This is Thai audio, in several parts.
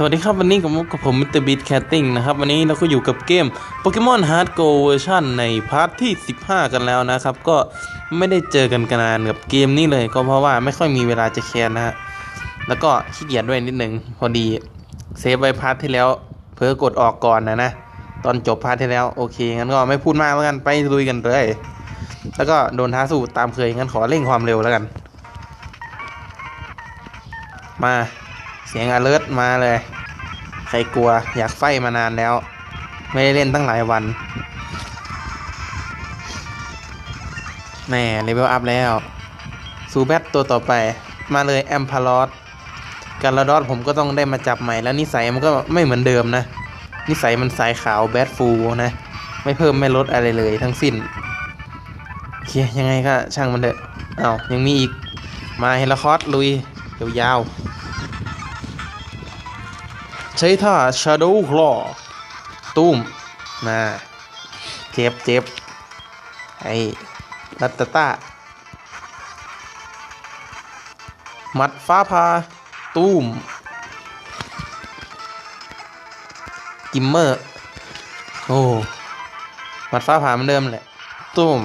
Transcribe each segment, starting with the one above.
สวัสดีครับวันนี้กับกับผมมิสเตอร์บีทแคตติ้งนะครับ วันนี้เราก็อยู่กับเกมโปเกมอนฮาร์ดโกลเวอร์ชันในพาร์ทที่ 15 กันแล้วนะครับ ก็ไม่ได้เจอกันกันนานกับเกมนี้เลย ก็เพราะว่าไม่ค่อยมีเวลาจะแคนนะฮะแล้วก็ขี้เกียจด้วยนิดนึง พอดีเซฟไว้พาร์ทที่แล้ว เพิ่กดออกก่อนนะนะตอนจบพาร์ทที่แล้วโอเคงั้นก็ไม่พูดมากแล้วกันไปลุยกันเลย แล้วก็โดนท้าสู้ตามเคยงั้นขอเร่งความเร็วแล้วกัน มา เสียง alert มาเลย ใครกลัวอยากไฟมานานแล้ว ไม่ได้เล่นตั้งหลายวันแน่เลเวลอัพแล้วซูแบทตัวต่อไปมาเลยแอมพาลอสการลดอสผมก็ต้องได้มาจับใหม่แล้วนิสัยมันก็ไม่เหมือนเดิมนะ นิสัยมันสายขาวแบดฟูนะ ไม่เพิ่มไม่ลดอะไรเลยทั้งสิ้นเคยังไงก็ช่างมันเถอะเอา้ายังมีอีกมาเฮลคอสลุยยาวๆ ใช้ท่า Shadow Claw ตุ้มมาเจ็บเจ็บไอ้รัตตต้ามัดฟ้าพา ตุ้มกิมเมอร์ โอ้มัดฟ้าผ่าเหมือนเดิมแหละ ตุ้ม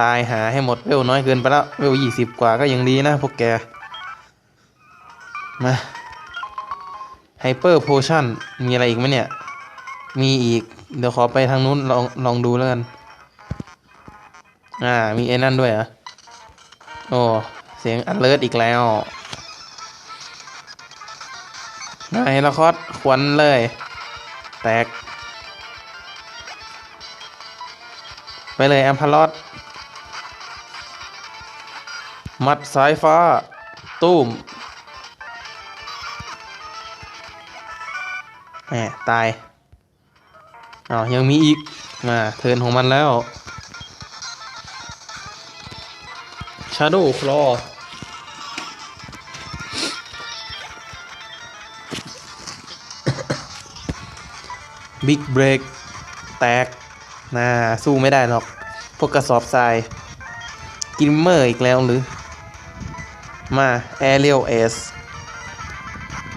ตายหาให้หมดเวลน้อยเกินไปแล้ว เวลยี่สิบกว่าก็ยังดีนะพวกแก มา เปอร์โพชั่นมีอะไรอีกไหมเนี่ย มีอีก เดี๋ยวขอไปทางนู้นลองลองดูแล้วกัน อ่า มีไอ้นั่นด้วยเหรอโอ้เสียงอันเลิศอีกแล้วไงละคอดควนเลย แตก ไปเลยแอมพาลอดมัดสายฟ้า ตุ้ม แหมตายอ้าวยังมีอีก มาเทินของมันแล้ว Shadow Claw บิ๊กเบรกแตกน่าสู้ไม่ได้หรอก พวกกระสอบทราย กินเมอร์อีกแล้วหรือ มาแอเรียลเอส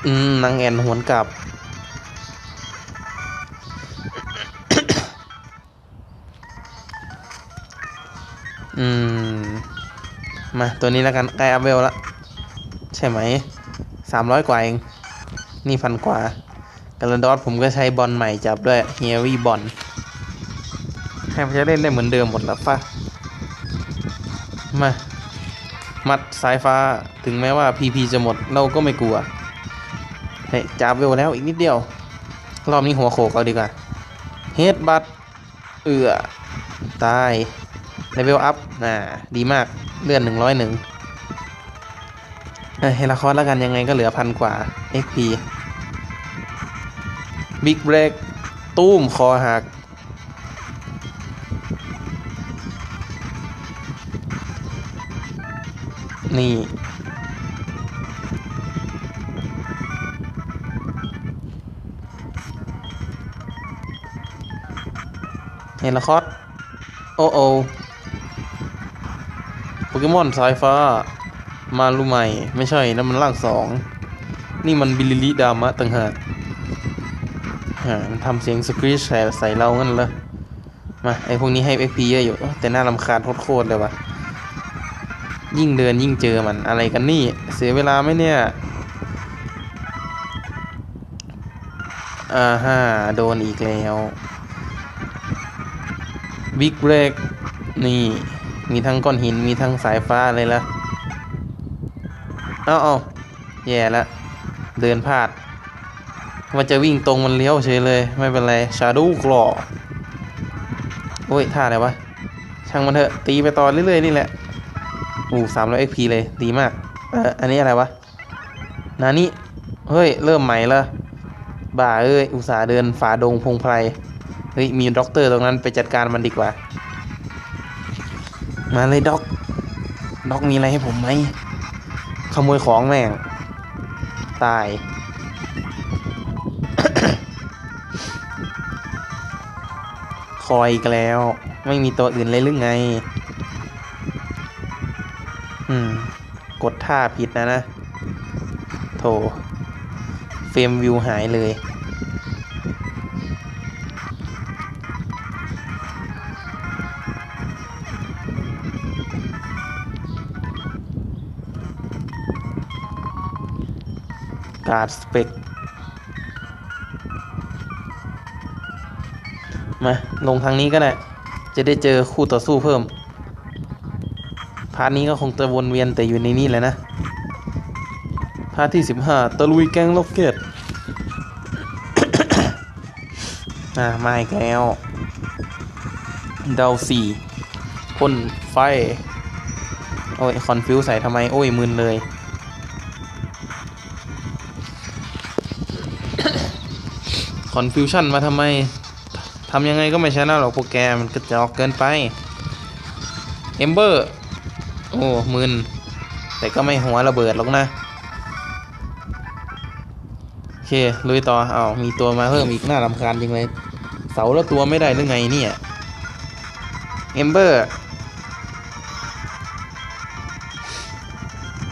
อืมนางแอนหวนกลับ มาตัวนี้แล้วกันใกล้อัพเวลละใช่ไหมสามร้อยกว่าเอง นี่พันกว่ากาลาดอสผมก็ใช้บอลใหม่จับด้วยเฮียวี่บอลให้มันจะเล่นได้เหมือนเดิมหมดแล้วป่ะ มา มัดสายฟ้าถึงแม้ว่าพีพีจะหมดเราก็ไม่กลัวเฮ้ยจับเวลแล้วอีกนิดเดียว รอบนี้หัวโขกเอาดีกว่า เฮดบัตเอือตาย เลเวลอัพน่าดีมากเลื่อนหนึ่งร้อยหนึ่งเฮลาคอสแล้วกันยังไงก็เหลือพันกว่า XP บิ๊กเบรกตุ้มคอหักนี่ เฮลาคอสโอโอ เกมอนสายฟ้า มาลูใหม่ ไม่ใช่นะมันร่างสอง นี่มันบิลิลิดามะต่างหากมันทำเสียงสครีชใส่ใส่เรางั้นเหรอมาไอพวกนี้ให้ XP เยอะอยู่ แต่น่ารำคาญโคตรเลยวะยิ่งเดินยิ่งเจอมันอะไรกันนี่ เสียเวลาไหมเนี่ย อ่าฮ่าโดนอีกแล้ว บิ๊กเบรกนี่ มีทั้งก้อนหินมีทั้งสายฟ้าเลยละเอาเอาแย่ละเดินพลาดว่าจะวิ่งตรงมันเลี้ยวเฉยเลย ไม่เป็นไรชาดูกรอโอ้ยท่าอะไรวะ ช่างมันเถอะ ตีไปต่อเรื่อยๆนี่แหละอู้สามร้อยเอ็กพีเลย ดีมาก เอออันนี้อะไรวะนานี่เฮ้ย เริ่มใหม่ละบ่าเอ้ย อุตส่าห์เดินฝ่าดงพงไพร เฮ้ย มีด็อกเตอร์ตรงนั้นไปจัดการมันดีกว่า มาเลยด็อก ด็อกมีอะไรให้ผมไหม ขโมยของแม่ง ตาย คอยอีกแล้ว ไม่มีตัวอื่นเลยหรือไง อืม กดท่าผิดนะนะ โถ เฟรมวิวหายเลย การ์ดสเปกมาลงทางนี้ก็ได้ จะได้เจอคู่ต่อสู้เพิ่ม พาร์ทนี้ก็คงจะวนเวียนแต่อยู่ในนี้แหละนะ พาร์ทที่สิบห้าตะลุยแกงล็อกเก็ตอ่ามาอีกแล้ว เดาสี่พ่นไฟ โอ้ย คอนฟิวใส่ทำไม โอ้ย มึนเลย อนฟิวชั่นมาทำไมทำยังไงก็ไม่ชนะหรอกโปรแกรมมันกระจอกเกินไปเอมเบอร์โอ้มึนแต่ก็ไม่หัวระเบิดหรอกนะโอเคลุยต่อเอามีตัวมาเพิ่มอีกน่ารำคาญจริงเลย เสาแล้วตัวไม่ได้หรือไงเนี่ยเอมเบอร์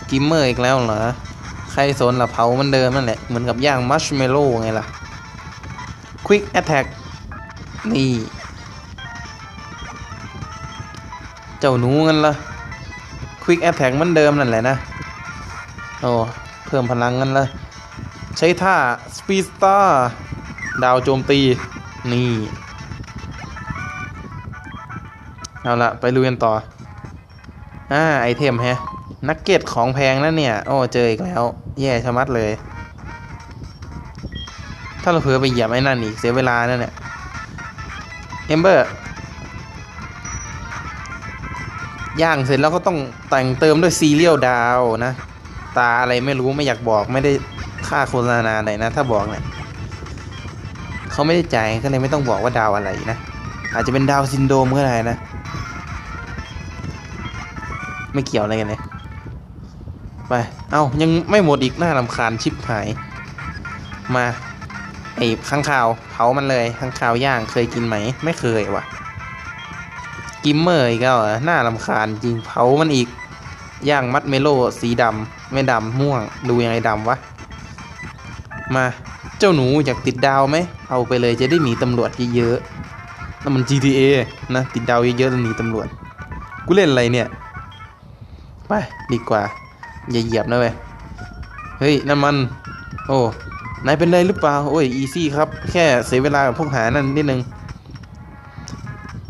กิมเมอร์อีกแล้วเหรอ ใครสนละเผามันเดิมนั่นแหละ เหมือนกับย่างมัชเมลโล่ไงล่ะ ควิกแอ t แทกนี่ เจ้าหนูกันละควิกแอ t แทกมันเดิมนั่นแหละนะ โอ้เพิ่มพลังกันละ ใช้ท่าสปีสตาร์ดาวโจมตี นี่ เอาละไปลุยกันต่อ อ่า ไอเทมแฮะนักเก็ตของแพงแล้วเนี่ย โอ้ เจออีกแล้ว แย่ชะมัดเลย ถ้าเราเผลอไปเหยียบไอ้นั่นอีกเสียเวลานั่นแหละเอมเบอร์ย่างเสร็จแล้วก็ต้องแต่งเติมด้วยซีเรียลดาวนะ ตาอะไรไม่รู้ไม่อยากบอกไม่ได้ค่าโฆษณาไหนนะ ถ้าบอกเนี่ยเขาไม่ได้จ่ายก็เลยไม่ต้องบอกว่าดาวอะไรนะ อาจจะเป็นดาวซินโดรมก็ได้นะ ไม่เกี่ยวอะไรกันเลยไป เอ้ายังไม่หมดอีกน่ารำคาญชิบหาย มา ไอ้ข้างข่าวเผามันเลยข้างข่าวย่างเคยกินไหม ไม่เคยว่ะ กิมเมอร์อีกแล้วหน่ารำคาญจริงเผามันอีก ย่างมัดเมโลสีดำไม่ดำม่วง ดูยังไงดำวะ มาเจ้าหนูอยากติดดาวไหม เอาไปเลยจะได้หนีตำรวจเยอะๆนั่นมัน GTA นะ ติดดาวเยอะๆแล้วหนีตำรวจ กูเล่นอะไรเนี่ย ไป ดีกว่า อย่าเหยียบนะเว้ย เฮ้ยน้ำมัน โอ้ นายเป็นไรหรือเปล่า โอ้ย อีซี่ครับ แค่เสียเวลากับพวกหานั่นนิดนึง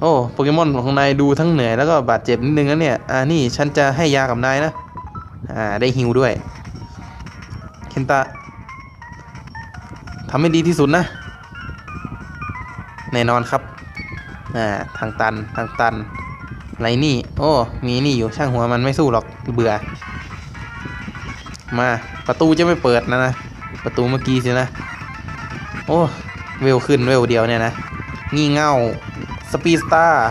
โอ้โปเกมอนของนายดูทั้งเหนื่อยแล้วก็บาดเจ็บนิดนึงนะเนี่ย อ่านี่ฉันจะให้ยากับนายนะ อ่าได้ฮิวด้วย เคนตะทำให้ดีที่สุดนะ แน่นอนครับ อ่าทางตันทางตันไรนี่ โอ้ มีนี่อยู่ช่างหัวมันไม่สู้หรอกเบื่อ มาประตูจะไม่เปิดนะนะ ประตูเมื่อกี้สินะ โอ้เวลขึ้นเวลเดียวเนี่ยนะงี่เง่าสปีสตาร์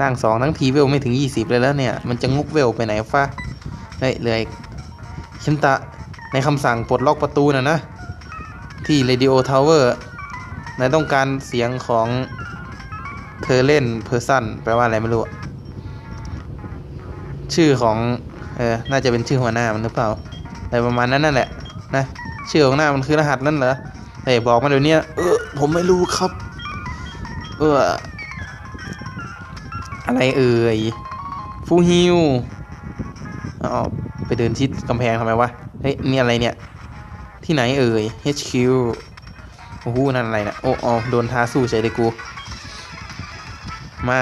ร่างสองทั้งทีเวลไม่ถึง 20 เลยแล้วเนี่ย มันจะงุกเวลไปไหนฟ้าเฮ้ยเลยชินตะในคำสั่งปลดล็อกประตูนะนะ ที่ Radio Tower นายต้องการเสียงของเธอเล่นเพอร์ซันแปลว่าอะไรไม่รู้ ชื่อของ เออ น่าจะเป็นชื่อหัวหน้ามันหรือเปล่า อะไรประมาณนั้นนั่นแหละ นะ ชื่อของหน้ามันคือรหัสนั่นเหรอเฮ้บอกมาเดี๋ยวนี้เออ ผมไม่รู้ครับ เออ อะไรเอ่ย ฟูฮิวอ๋อไปเดินชิดกำแพงทำไมวะ เฮ้ย นี่อะไรเนี่ย ที่ไหนเอ่ย HQ โอ้โหนั่นอะไรนะโอ้อ๋อโดนท้าสู้ใช่เลยกู มา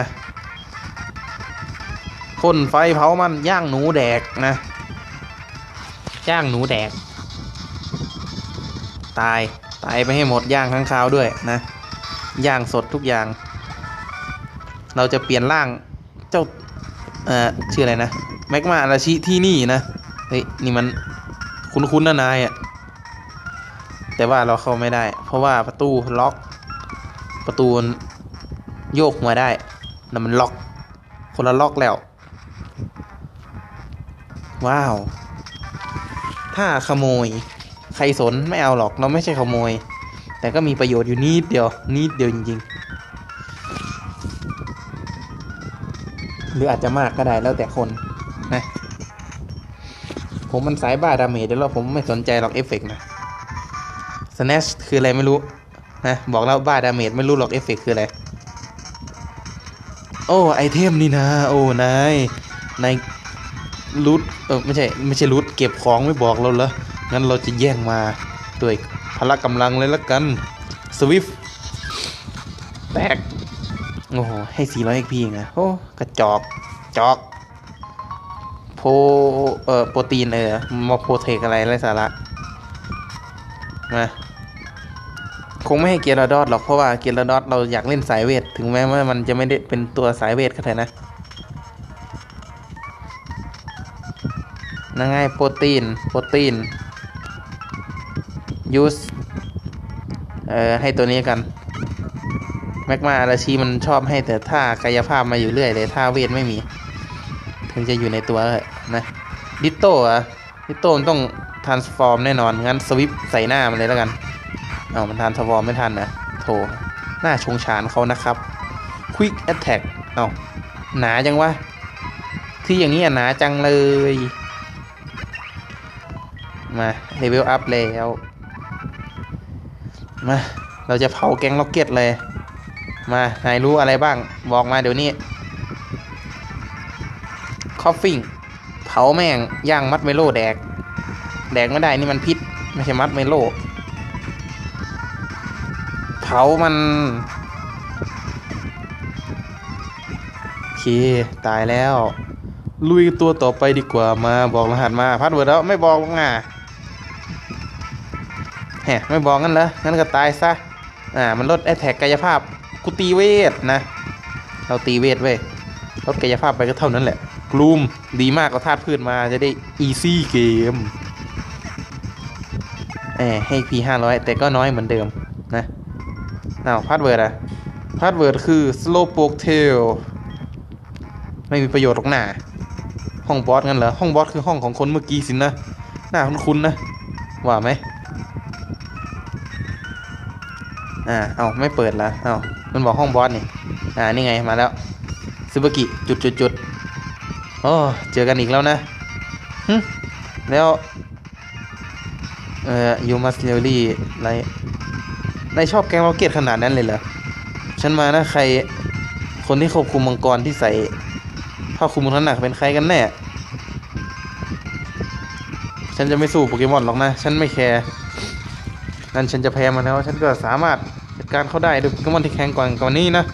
พ่นไฟเผามันย่างหนูแดกนะย่างหนูแดก ตายตายไปให้หมดย่างข้างคาวด้วยนะย่างสดทุกอย่าง เราจะเปลี่ยนร่างเจ้าเอ่อชื่ออะไรนะแม็กมาอาราชิที่นี่นะเฮ้ยนี่มันคุ้นๆนะนายอะแต่ว่าเราเข้าไม่ได้ เพราะว่าประตูล็อกประตูโยกหัวได้แต่มันล็อก คนละล็อกแล้ว ว้าว ถ้าขโมย ใครสนไม่เอาหรอกเราไม่ใช่ขโมย แต่ก็มีประโยชน์อยู่นิดเดียวนิดเดียวจริงๆ หรืออาจจะมากก็ได้แล้วแต่คนนะผมมันสายบ้าดาเมจเดี๋ยวผมไม่สนใจหรอกเอฟเฟกต์นะ snatch คืออะไรไม่รู้นะบอกแล้วบ้าดาเมจไม่รู้หรอกเอฟเฟกต์คืออะไร โอ้ไอเทมนี่นะ โอ้นายนาย รูทเออไม่ใช่ไม่ใช่รูทเก็บของไม่บอกเราเหรองั้นเราจะแย่งมาด้วยพละกำลังเลยละกันสวิฟแตกโอ้โหให้ 400 XP เองะโอ้กระจอกจอก โพเอ่อโปรตีนเออมาโปรเทคอะไรไรสาระมาคงไม่ให้เกียร์ดอดหรอกเพราะว่าเกียร์ดอดเราอยากเล่นสายเวท ถึงแม้ว่ามันจะไม่ได้เป็นตัวสายเวทก็เถอะนะ นั่งไงโปรตีนโปรตีนยูสเอ่อให้ตัวนี้กันแม็กมาอาราชีมันชอบให้แต่ท่ากายภาพมาอยู่เรื่อยเลยท่าเวทไม่มี ถึงจะอยู่ในตัวเลยนะดิโต้อะดิโต้มันต้องทรานส์ฟอร์มแน่นอน งั้นสวิปใส่หน้ามันเลยแล้วกันเอามันทรานส์ฟอร์มไม่ทันนะโถหน้าชงชานเขานะครับควิกแอ t แทกเอาหนาจังวะที่อย่างนี้อะหนาจังเลย มาเลเวลอัพแล้วมาเราจะเผาแก๊งล็อกเก็ตเลย มานายรู้อะไรบ้าง บอกมาเดี๋ยวนี้คอฟฟิงเผาแม่งย่างมัดเมโลแดก แดกไม่ได้นี่มันพิษ ไม่ใช่มัดเมโลเผามันโอเคตายแล้ว ลุยตัวต่อไปดีกว่ามาบอกรหัสมาพัดเวิร์ดแล้วไม่บอกหรอกไง แหมไม่บอกงั้นเหรองั้นก็ตายซะอ่ามันลดแอแทกกายภาพกูตีเวทนะ เราตีเวทเว้ยลดกายภาพไปก็เท่านั้นแหละ กลูมดีมากเอาธาตุพืชมาจะได้อีซี่เกมแหมให้พีห้าร้อยแต่ก็น้อยเหมือนเดิมนะอ้าพาสเวิร์ดอะพาสเวิร์ดคือ slowpoke tail ไม่มีประโยชน์หรอกหนาห้องบอสงั้นเหรอ ห้องบอสคือห้องของคนเมื่อกี้สินะ หน้าคุ้นๆนะ ว่าไหม อ่า เอาไม่เปิดละเอามันบอกห้องบอสนี่ อ่า นี่ไง มาแล้วซูบากิจุดจุดจุดโอ้เจอกันอีกแล้วนะฮึแล้ว เอ่อยูมัสเลอรี่ไรนายชอบแกงล็อกเกตขนาดนั้นเลยเหรอ ฉันมานะใคร คนที่ควบคุมมังกรที่ใส่ผ้าคลุมทั้งหนักเป็นใครกันแน่ ฉันจะไม่สู้โปเกมอนหรอกนะ ฉันไม่แคร์ นั่นฉันจะแพ้มันแล้ว ฉันก็สามารถจัดการเขาได้ด้วยโปเกมอนที่แข็งกว่ากว่านี้นะ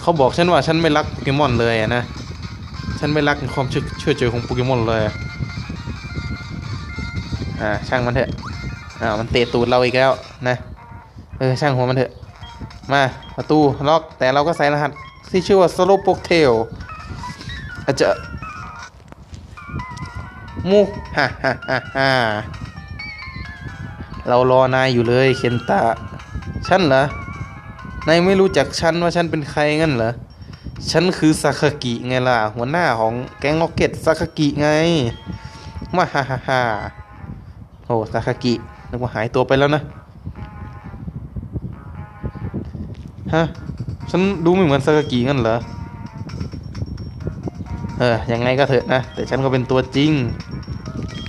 เขาบอกฉันว่าฉันไม่รักโปเกมอนเลยนะ ฉันไม่รักในความเชื่อเชื่อเจอของโปเกมอนเลยอ่าช่างมันเถอะอ่ามันเตะตูดเราอีกแล้วนะเออช่างหัวมันเถอะ มาประตูล็อกแต่เราก็ใส่รหัสที่ชื่อว่า Solo p o k t a i l อาจจะ มูฮ่าฮ่าฮ่าฮ่าเรารอนายอยู่เลยเคนตะฉันเหรอนายไม่รู้จักฉันว่าฉันเป็นใครงั้นเหรอฉันคือซาคากิไงล่ะ หัวหน้าของแก๊งล็อกเก็ตซาคากิไงมาฮ่าฮ่าฮ่าโอ้ซาคากินึกว่าหายตัวไปแล้วนะฮะฉันดูไม่เหมือนซาคากิงั้นเหรอเออยังไงก็เถอะนะ แต่ฉันก็เป็นตัวจริง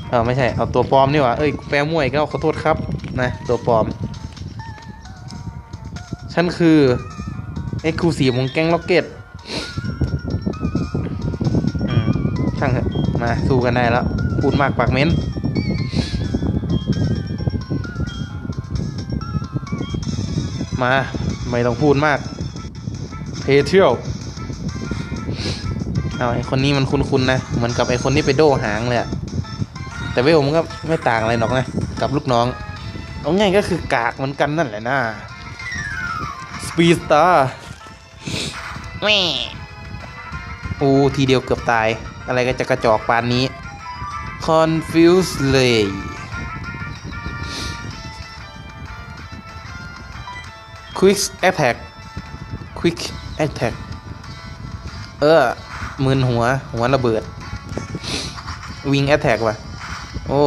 เออไม่ใช่เอาตัวปลอมนี่หว่าเอ้ยแปลมั่วอีก็ขอโทษครับนะตัวปลอม ฉันคือเอ็กซ์คลูซีฟของแก๊งล็อกเก็ตอืมช่างเถอะมาสู้กันได้แล้วพูดมากปากเม้นมา ไม่ต้องพูดมากเทเทียวเอาไอคนนี้มันคุ้นๆนะ เหมือนกับไอคนที่ไปโดหางเลยอะ แต่เวลมันก็ไม่ต่างอะไรหรอกนะ กับลูกน้อง เอาง่ายก็คือกากเหมือนกันนั่นแหละนะสปีดสตาร์แม่โอ้ทีเดียวเกือบตาย อะไรก็จะกระจอกปานนี้ confuse เลย quick attack quick attack เออมืนหัว หัวระเบิด wing attack ว่ะ โอ้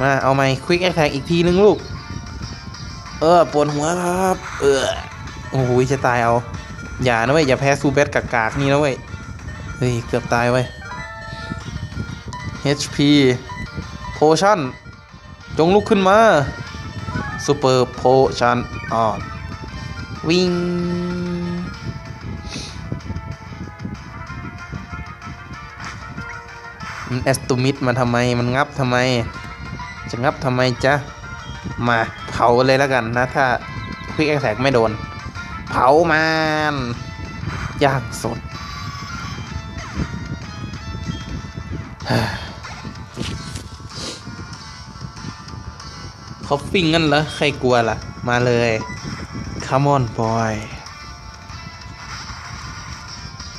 มาเอาไหม quick attack อีกทีนึงลูก เออปวดหัวครับ เออโอ้โหจะตายเอา อย่านะเว้ย อย่าแพ้ซูเบสกากๆนี่นะเว้ย เฮ้ย เกือบตายเว้ย HP Potion จงลุกขึ้นมา Super Potion ออนวิ่ง มันแอสตูมิดมาทำไมมันงับทำไม จะงับทำไมจ๊ะ มาเผาเลยแล้วกันนะ ถ้าควิกแอคแทกไม่โดน เผามันยากสดคอฟฟิงงั้นเหรอ ใครกลัวล่ะ มาเลย Come on boy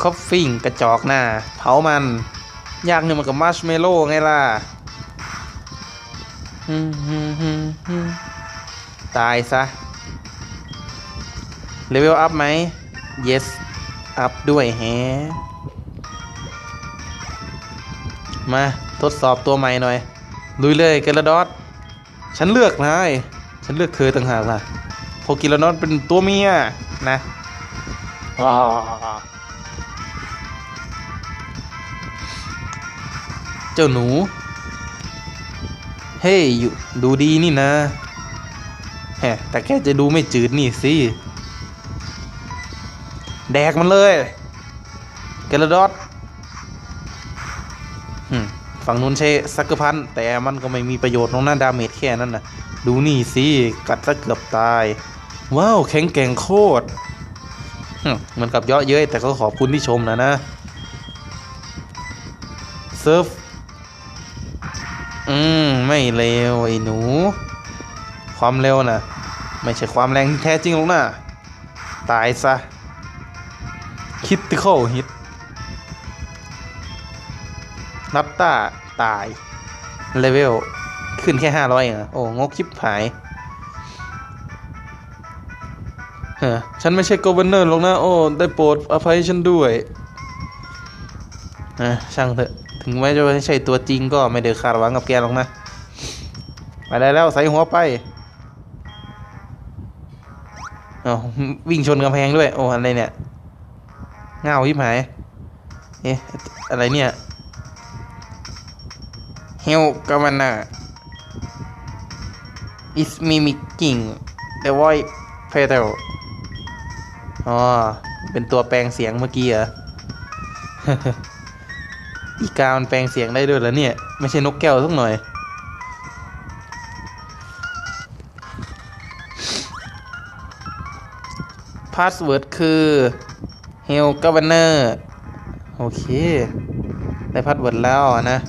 คอฟฟิงกระจอกหน้า เผามัน ยากเนี่ยมันกับมัชเมโล่ไงล่ะตายซะเลเวลอัพไหม yes อัพด้วยแฮะมาทดสอบตัวใหม่หน่อย ลุยเลยเกลดอสฉันเลือกนายฉันเลือกเธอต่างหากล่ะเพกิลดอสเป็นตัวเมียนะ เจ้าหนู เฮ้ยอยู่ดูดีนี่นะแฮะแต่แค่จะดูไม่จืดนี่สิ แดกมันเลยเกลดอสอืมฝั่งนู้นใช้ซักเกอร์พัน แต่มันก็ไม่มีประโยชน์ตรงนั้นดาเมจแค่นั้นนะดูนี่สิ กัดซะเกือบตาย ว้าว แข็งแกร่งโคตรเหมือนกับเยาะเย้ยแต่ก็ขอบคุณที่ชมนะนะ เซิร์ฟ อืม ไม่เร็วไอ้หนู ความเร็วนะ่ะ ไม่ใช่ความแรงที่แท้จริงหรอกนะตายซะ คิดติเคอลฮิต นับต้า ตาย เลเวล ขึ้นแค่ห้าร้อยเองเหรอโอ้ งกชิบหายเฮ้ฉันไม่ใช่โกเ e นเนอร์หรอกนะ โอ้ ได้โปรดอภัยฉันด้วย อะ ช่างเถอะ ถึงแม้จะไม่ใช่ตัวจริงก็ไม่ได้คาดหวังกับแกหรอกนะไปได้แล้วใส่หัวไปอ๋อวิ่งชนกำแพงด้วย โอ้อะไรเนี่ยเงาทิบหายเอ๊ะอะไรเนี่ยเฮลกามันนา is mimicking the voice pedal อ๋อ เป็นตัวแปลงเสียงเมื่อกี้เหรอ อีกามันแปลงเสียงได้ด้วยเหรอเนี่ย ไม่ใช่นกแก้วสักหน่อย พาสเวิร์ดคือ Hell Governor โอเค ได้พาสเวิร์ดแล้วนะ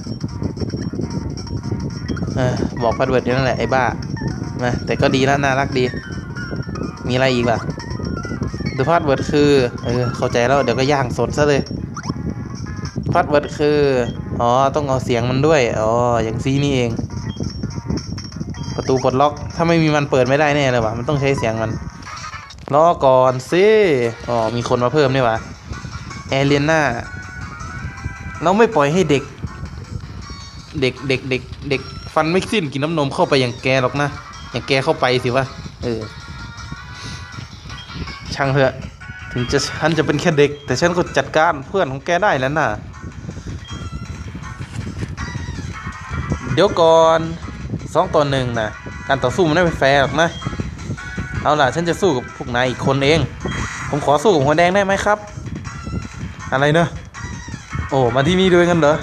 อบอกพาสเวิร์ดอยู่นั่นแหละไอ้บ้านะแต่ก็ดีแล้วน่ารักดี มีอะไรอีกล่ะดูพาสเวิร์ดคือ เออ เข้าใจแล้ว เดี๋ยวก็ย่างสดซะเลย พาสเวิร์ดคือ อ๋อ ต้องเอาเสียงมันด้วย อ๋อ อย่างซีนี่เอง ประตูปลดล็อก ถ้าไม่มีมันเปิดไม่ได้แน่เลยว่ะมันต้องใช้เสียงมันรอก่อนสิอ๋อ มีคนมาเพิ่มนี่วะแอเลียนาเราไม่ปล่อยให้เด็ก เด็กเด็กเด็กเด็กฟันไม่สิ้นกินน้ำนมเข้าไปอย่างแกหรอกนะ อย่างแกเข้าไปสิวะ เออ ช่างเถอะ ถึงจะฉันจะเป็นแค่เด็ก แต่ฉันก็จัดการเพื่อนของแกได้แล้วน่ะ ดี๋ยวก่อนสองต่อหนึ่งนะการต่อสู้มันไม่เป็นแฟร์หรอกนะ เอาล่ะฉันจะสู้กับพวกนายอีกคนเอง ผมขอสู้กับหัวแดงได้ไหมครับ อะไรเนอะโอ้มาที่นี่ด้วยกันเหรอ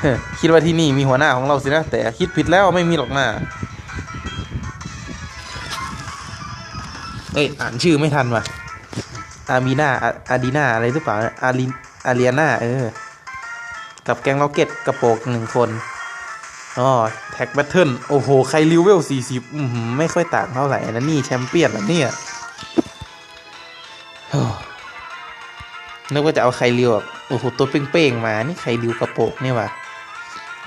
เฮคิดว่าที่นี่มีหัวหน้าของเราสินะ แต่คิดผิดแล้วไม่มีหรอกนะเอ้ยอ่านชื่อไม่ทันว่ะอามีนาอาอาดีนาอะไรหรือเปล่าอาริอาเรียนาเออ กับแกงล็อกเก็ตกระโปรงหนึ่งคนอ๋อแท็กแบทเทิลโอ้โห ใครลิวเวลสี่สิบอือหือไม่ค่อยต่างเท่าไหร่นะนี่แชมเปี้ยนแล้วเนี่ยนึกว่าจะเอาใครริวแบบโอ้โหตัวเป้งๆมา นี่ใครริวกระโปงเนี่ยว่ะ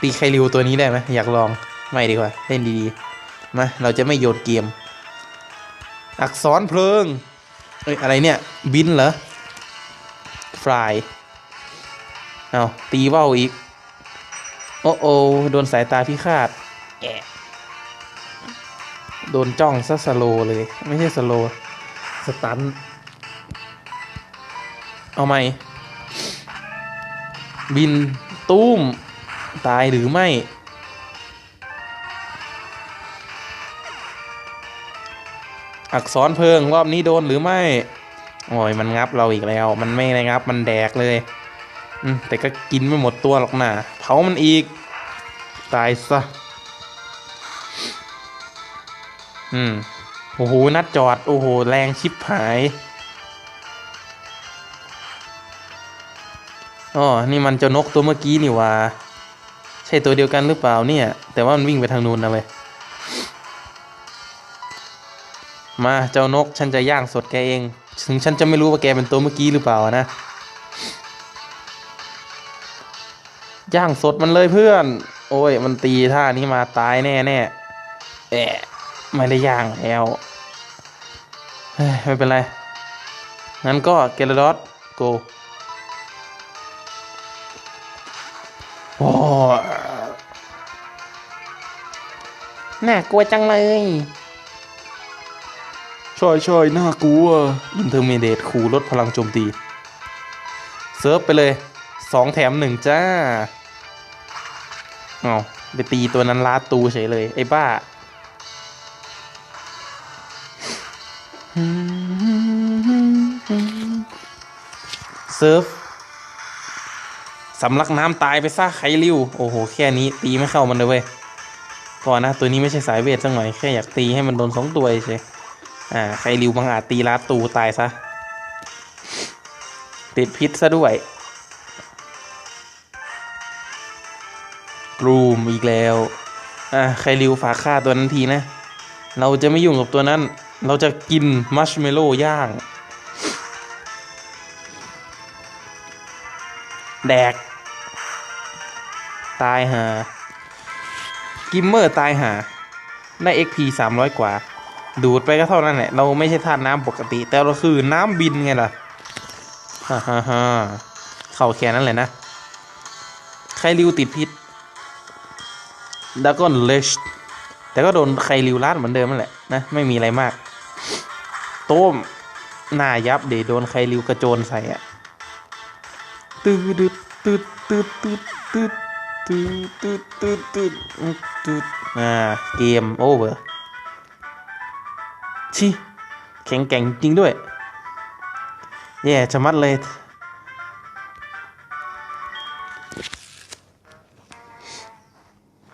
ตีใครริวตัวนี้ได้ไหมอยากลองไม่ดีกว่า เล่นดีๆมาเราจะไม่โยนเกม อักษรเพลิงเอ้ยอะไรเนี่ย บินเหรอฟราย เอาตีว่าวอีก โอ้โอโดนสายตาพิฆาตแอะโดนจ้องซะสโลว์เลย ไม่ใช่สโลว์สตัน เอาไหมบินตุ้ม ตายหรือไม่ อักษรเพิงรอบนี้โดนหรือไม่ โอ้ยมันงับเราอีกแล้ว มันไม่ได้งับ มันแดกเลย อืมแต่ก็กินไม่หมดตัวหรอกนะเผามันอีก ตายซะ อืม โอ้โห นัดจอด โอ้โห แรงชิบหายอ๋อนี่มันเจ้านกตัวเมื่อกี้นี่ว่า ใช่ตัวเดียวกันหรือเปล่าเนี่ย แต่ว่ามันวิ่งไปทางนู้นนะเว้ย มาเจ้านกฉันจะย่างสดแกเอง ถึงฉันจะไม่รู้ว่าแกเป็นตัวเมื่อกี้หรือเปล่านะ ย่างสดมันเลยเพื่อน โอ้ย มันตีท่านี้มาตายแน่แน่แอะไม่ได้ย่างแล้วเฮ้ยไม่เป็นไร งั้นก็เกลดอสโกโอ้น่ากลัวจังเลยใช่ใช่น่ากลัวอินเทอร์เมเดตขู่ลดพลังโจมตี เซิร์ฟไปเลยสองแถมหนึ่งจ้า เอาไปตีตัวนั้นลาดตูเฉยเลย ไอ้บ้า เซิร์ฟสำลักน้ำตายไปซะไคริว โอ้โห แค่นี้ตีไม่เข้ามันเลยเว้ยก่อนนะ ตัวนี้ไม่ใช่สายเวทสักหน่อย แค่อยากตีให้มันโดนสองตัวเฉยอ่าไคริวบางอาจตีลาดตูตายซะ ติดพิษซะด้วย กรูมอีกแล้ว อะใครริวฝากฆ่าตัวนั้นทีนะ เราจะไม่ยุ่งกับตัวนั้น เราจะกินมัชเมลโล่ย่าง แดก ตายหา กิมเมอร์ตายหา ได้ XP 300 กว่า ดูดไปก็เท่านั้นแหละ เราไม่ใช่ธาตุน้ำปกติ แต่เราคือน้ำบินไงล่ะ ฮ่าฮ่าฮ่าเข้าแค่นั้นแหละนะ ใครริวติดพิษ ดักกอนเลชแต่ก็โดนใครริวลาดเหมือนเดิมนั่นแหละนะ ไม่มีอะไรมาก โต้มหน้ายับเดี๋ยวโดนใครริวกระโจนใส่อะตืดตืดตืดตืดตืดตืดตืดตืดตืดตืดตืดอ่า เกมโอเวอร์ชิแข็งแกร่งจริงด้วย แย่ชะมัดเลย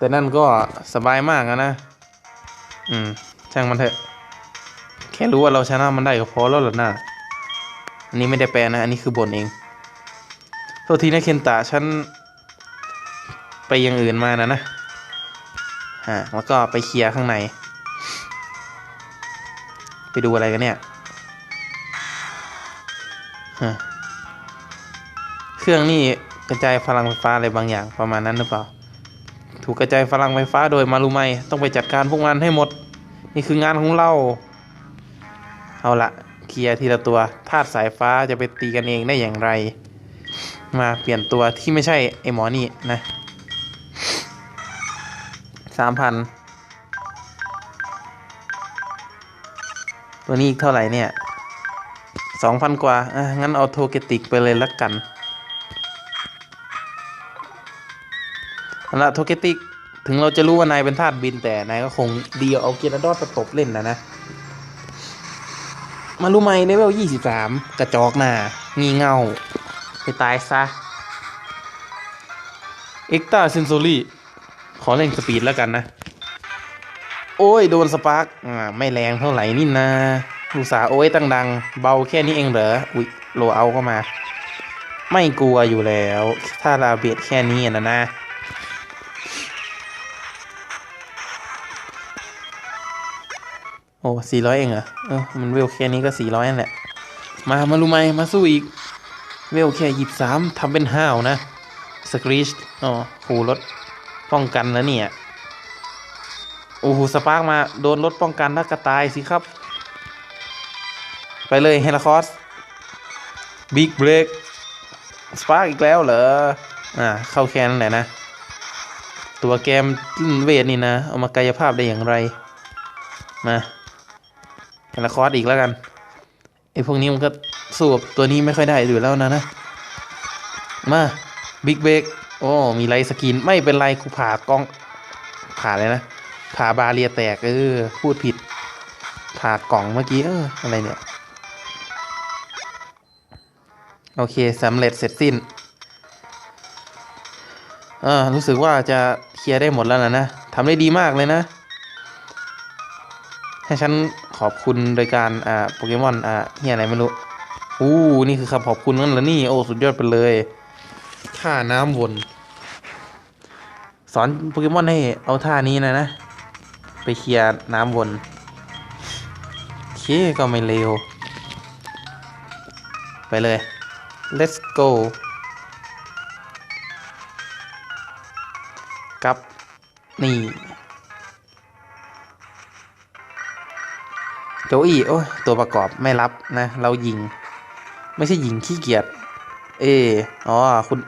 แต่นั่นก็สบายมากอะนะ อืม ช่างมันเถอะ แค่รู้ว่าเราชนะมันได้ก็พอแล้วล่ะนะอันนี้ไม่ได้แปลนะ อันนี้คือบนเองโทษทีนะเคนตะฉันไปอยังอื่นมานะนะฮะแล้วก็ไปเคลียร์ข้างใน ไปดูอะไรกันเนี่ยฮะเครื่องนี่กระจายพลังไฟฟ้าอะไรบางอย่างประมาณนั้นหรือเปล่า ถูกกระจายพลังไฟฟ้าโดยมารุไมต้องไปจัดการพวกมันให้หมด นี่คืองานของเรา เอาละเคลียร์ทีละตัวธาตุสายฟ้าจะไปตีกันเองได้อย่างไร มาเปลี่ยนตัวที่ไม่ใช่ไอหมอนี่นะสามพันตัวนี้อีกเท่าไหร่เนี่ยสองพันกว่าอะงั้นเอาโทเกติกไปเลยละกัน เอาละโทเกติกถึงเราจะรู้ว่านายเป็นธาตุบินแต่นายก็คงดีเอาเกียร์ดอสไปตบเล่นนะนะมารู้ไหมเลเวลยี่สิบสามกระจอกหน้างีเง่า ไปตายซะเอ็กตาเซนโซลี่ขอเล่นสปีดแล้วกันนะ โอ้ย โดนสปาร์กอ่าไม่แรงเท่าไหร่นี่นะลูกสาโอ้ยตั้งดัง เบาแค่นี้เองเหรออุ๊ยโลเอาเข้ามา ไม่กลัวอยู่แล้ว ถ้าลาเบียดแค่นี้นะนะ โอ้สี่ร้อยเองเหรอ เออ มันเวลแค่นี้ก็สี่ร้อยนั่นแหละ มามารู้ไมมาสู้อีก เวลแค่หยี่สามทำเป็นห้าวนะสครีชอ๋อหูรถป้องกันแล้วเนี่ย โอ้โห สปาร์กมา โดนรถป้องกันแล้วก็ตายสิครับ ไปเลยเฮลคอสบิ๊กเบรกสปาร์กอีกแล้วเหรอ อ่า เข้าแค่นั้นแหละนะ ตัวแกมเวทนี่นะ เอามากายภาพได้อย่างไร มา เฮลคอสอีกแล้วกันไอพวกนี้มันก็สู้กับตัวนี้ไม่ค่อยได้อยู่แล้วนะนะ มาบิ๊กเบกโอ้มีไรสกินไม่เป็นไรกูผ่ากล้อง ผ่าเลยนะ ผ่าบาเรียแตกเออพูดผิด ผ่ากล่องเมื่อกี้เอออะไรเนี่ย โอเคสำเร็จเสร็จสิ้นเออรู้สึกว่าจะเคลียร์ได้หมดแล้วนะนะทำได้ดีมากเลยนะ ให้ฉัน อบคุณโดยการอ่าโปเกมอนอ่าเฮียอะไรไม่รู้อู้นี่คือคำขอบคุณนั่นเหรอนี่โอ้สุดยอดไปเลยท่าน้ำวน สอนโปเกมอนให้เอาท่านี้นะนะ ไปเคลียร์น้ำวนโอเคก็ไม่เร็วไปเลย let's go กับนี่ จอี้โอ้ยตัวประกอบไม่รับนะ เรายิง ไม่ใช่ยิงขี้เกียจเอออ๋อคุณ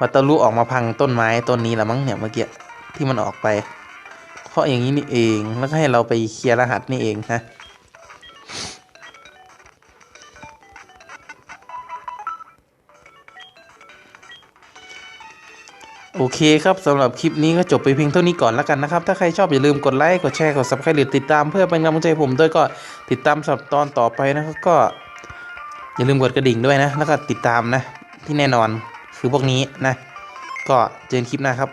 วัตตารุออกมาพังต้นไม้ต้นนี้ละมั้งเนี่ยเมื่อกี้ที่มันออกไป เพราะอย่างนี้นี่เองแล้วก็ให้เราไปเคลียร์รหัสนี่เองนะ โอเคครับสำหรับคลิปนี้ก็จบไปเพียงเท่านี้ก่อนแล้วกันนะครับ ถ้าใครชอบอย่าลืมกดไลค์กดแชร์กด subscribe หรือติดตามเพื่อเป็นกำลังใจผมด้วยก็ติดตามสำหรับตอนต่อไปนะครับก็ อย่าลืมกดกระดิ่งด้วยนะ แล้วก็ติดตามนะ ที่แน่นอนคือพวกนี้นะ ก็เจอกันคลิปหน้าครับ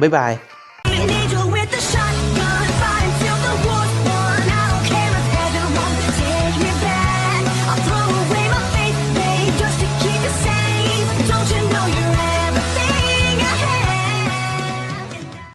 บ๊ายบาย